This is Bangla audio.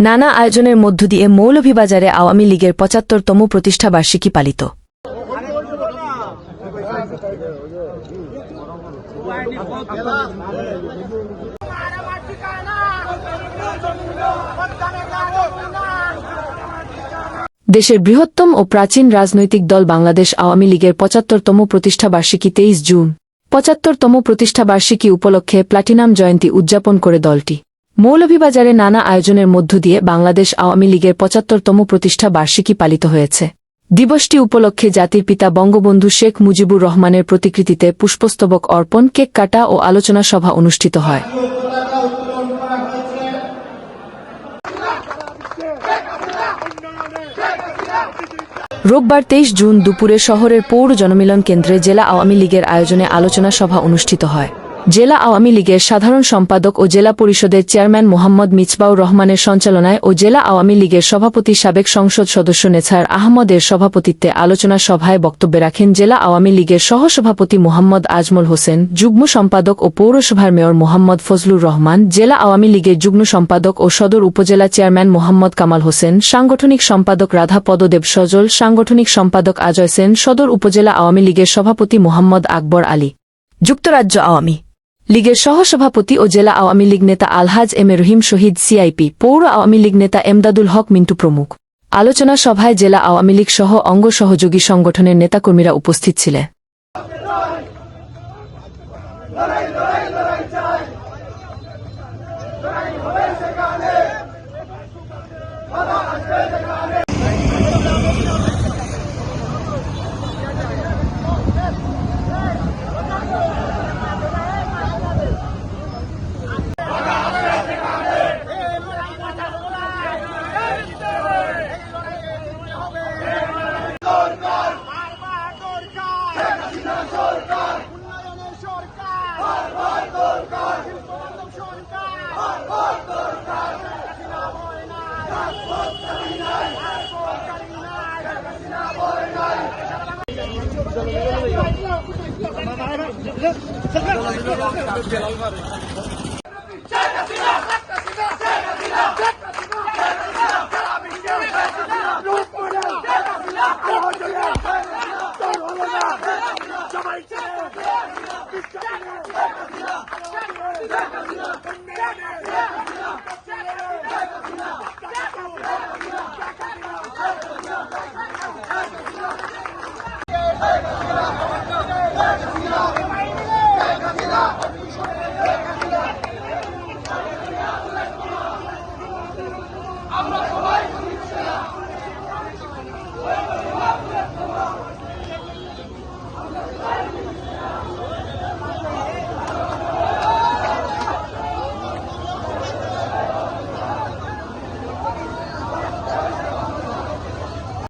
নানা আয়োজনের মধ্য দিয়ে মৌলভীবাজারে আওয়ামী লীগের পঁচাত্তরতম প্রতিষ্ঠা বার্ষিকী পালিত। দেশের বৃহত্তম ও প্রাচীন রাজনৈতিক দল বাংলাদেশ আওয়ামী লীগের পঁচাত্তরতম প্রতিষ্ঠা বার্ষিকী তেইশ জুন। পঁচাত্তরতম প্রতিষ্ঠা বার্ষিকী উপলক্ষে প্লাটিনাম জয়ন্তী উদযাপন করে দলটি। মৌলভীবাজারে নানা আয়োজনের মধ্য দিয়ে বাংলাদেশ আওয়ামী লীগের পঁচাত্তরতম প্রতিষ্ঠা বার্ষিকী পালিত হয়েছে। দিবসটি উপলক্ষে জাতির পিতা বঙ্গবন্ধু শেখ মুজিবুর রহমানের প্রতিকৃতিতে পুষ্পস্তবক অর্পণ, কেক কাটা ও আলোচনা সভা অনুষ্ঠিত হয়। রোববার তেইশ জুন দুপুরে শহরের পৌর জনমিলন কেন্দ্রে জেলা আওয়ামী লীগের আয়োজনে আলোচনা সভা অনুষ্ঠিত হয়। জেলা আওয়ামী লীগের সাধারণ সম্পাদক ও জেলা পরিষদের চেয়ারম্যান মোহাম্মদ মিছবাউর রহমানের সঞ্চালনায় ও জেলা আওয়ামী লীগের সভাপতি সাবেক সংসদ সদস্য নেছার আহমদের সভাপতিত্বে আলোচনা সভায় বক্তব্য রাখেন জেলা আওয়ামী লীগের সহসভাপতি মোহাম্মদ আজমল হোসেন, যুগ্ম সম্পাদক ও পৌরসভার মেয়র মোহাম্মদ ফজলুর রহমান, জেলা আওয়ামী লীগের যুগ্ম সম্পাদক ও সদর উপজেলা চেয়ারম্যান মোহাম্মদ কামাল হোসেন, সাংগঠনিক সম্পাদক রাধা পদদেব সজল, সাংগঠনিক সম্পাদক আজয় সেন, সদর উপজেলা আওয়ামী লীগের সভাপতি মোহাম্মদ আকবর আলী। যুক্তরাজ্য আওয়ামী লীগের সহসভাপতি ও জেলা আওয়ামী লীগ নেতা আলহাজ M A Rahim Shahid CIP, পৌর আওয়ামী লীগ নেতা এমদাদুল হক মিন্টু প্রমুখ। আলোচনা সভায় জেলা আওয়ামী লীগ সহ অঙ্গ সহযোগী সংগঠনের নেতাকর্মীরা উপস্থিত ছিলেন। আমরা Abraço!